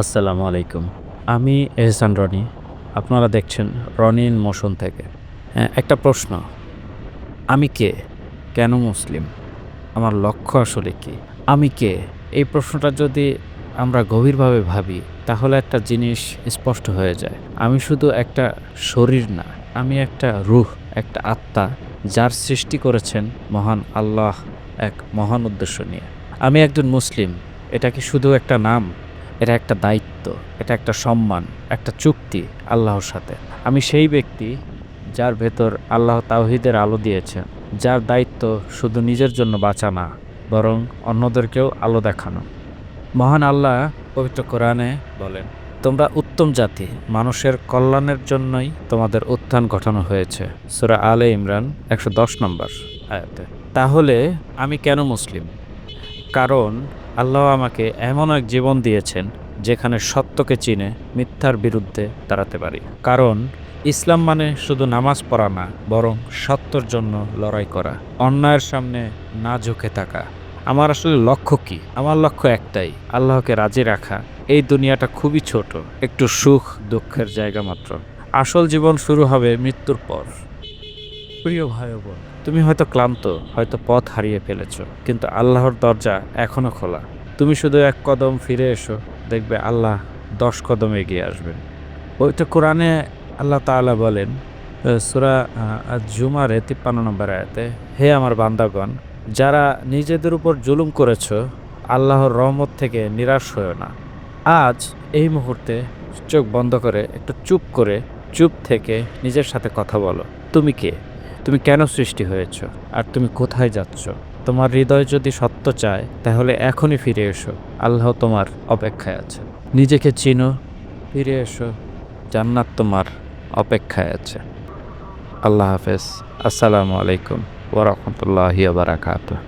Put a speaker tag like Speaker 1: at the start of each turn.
Speaker 1: আসসালামু আলাইকুম। আমি এহসান রনি। আপনারা দেখছেন রনিন মোশন থেকে। হ্যাঁ, একটা প্রশ্ন। আমি কে? কেন মুসলিম? আমার লক্ষ্য আসলে কি? আমি কে? এই প্রশ্নটা যদি আমরা গভীরভাবে ভাবি তাহলে একটা জিনিস স্পষ্ট হয়ে যায়। আমি শুধু একটা শরীর না আমি একটা রুহ একটা আত্মা যার সৃষ্টি করেছেন মহান আল্লাহ এক মহান উদ্দেশ্য নিয়ে। আমি একজন মুসলিম এটা কি শুধু একটা নাম? এটা একটা দায়িত্ব, এটা একটা সম্মান, একটা চুক্তি আল্লাহর সাথে। আমি সেই ব্যক্তি যার ভেতর আল্লাহ তাওহিদের আলো দিয়েছেন, যার দায়িত্ব শুধু নিজের জন্য বাঁচা না, বরং অন্যদেরকেও আলো দেখানো। মহান আল্লাহ পবিত্র কোরআনে বলেন, তোমরা উত্তম জাতি, মানুষের কল্যাণের জন্যই তোমাদের উত্থান ঘটানো হয়েছে। সুরা আলে ইমরান একশো দশ নম্বর আয়াতে। তাহলে আমি কেন মুসলিম? কারণ আল্লাহ আমাকে এমন এক জীবন দিয়েছেন যেখানে সত্যকে চিনে মিথ্যার বিরুদ্ধে দাঁড়াতে পারি। কারণ ইসলাম মানে শুধু নামাজ পড়া না, বরং সত্যর জন্য লড়াই করা, অন্যায়ের সামনে না ঝুঁকে থাকা। আমার আসলে লক্ষ্য কি? আমার লক্ষ্য একটাই, আল্লাহকে রাজি রাখা। এই দুনিয়াটা খুবই ছোট, একটু সুখ, দুঃখের জায়গা মাত্র। আসল জীবন শুরু হবে মৃত্যুর পর। প্রিয় ভাই বোন, তুমি হয়তো ক্লান্ত, হয়তো পথ হারিয়ে ফেলেছ, কিন্তু আল্লাহর দরজা এখনও খোলা। তুমি শুধু এক কদম ফিরে এসো, দেখবে আল্লাহ দশ কদম এগিয়ে আসবেন। ওইটা কোরআনে আল্লাহ তাআলা বলেন সুরা জুমারে তিপ্পান্ন নম্বর আয়াতে, হে আমার বান্দাগণ, যারা নিজেদের উপর জুলুম করেছ, আল্লাহর রহমত থেকে নিরাশ হয়েও না। আজ এই মুহূর্তে চোখ বন্ধ করে, একটু চুপ করে, চুপ থেকে নিজের সাথে কথা বলো। তুমি কে? তুমি কেন সৃষ্টি হয়েছ? আর তুমি কোথায় যাচ্ছ? তোমার হৃদয় যদি সত্য চায়, তাহলে এখনই ফিরে এসো। আল্লাহ তোমার অপেক্ষায় আছে। নিজেকে চিনো, ফিরে এসো। জান্নাত তোমার অপেক্ষায় আছে। আল্লাহ হাফেজ। আসসালামু আলাইকুম ওরহমতুল্লাহ বারাকাতুহ।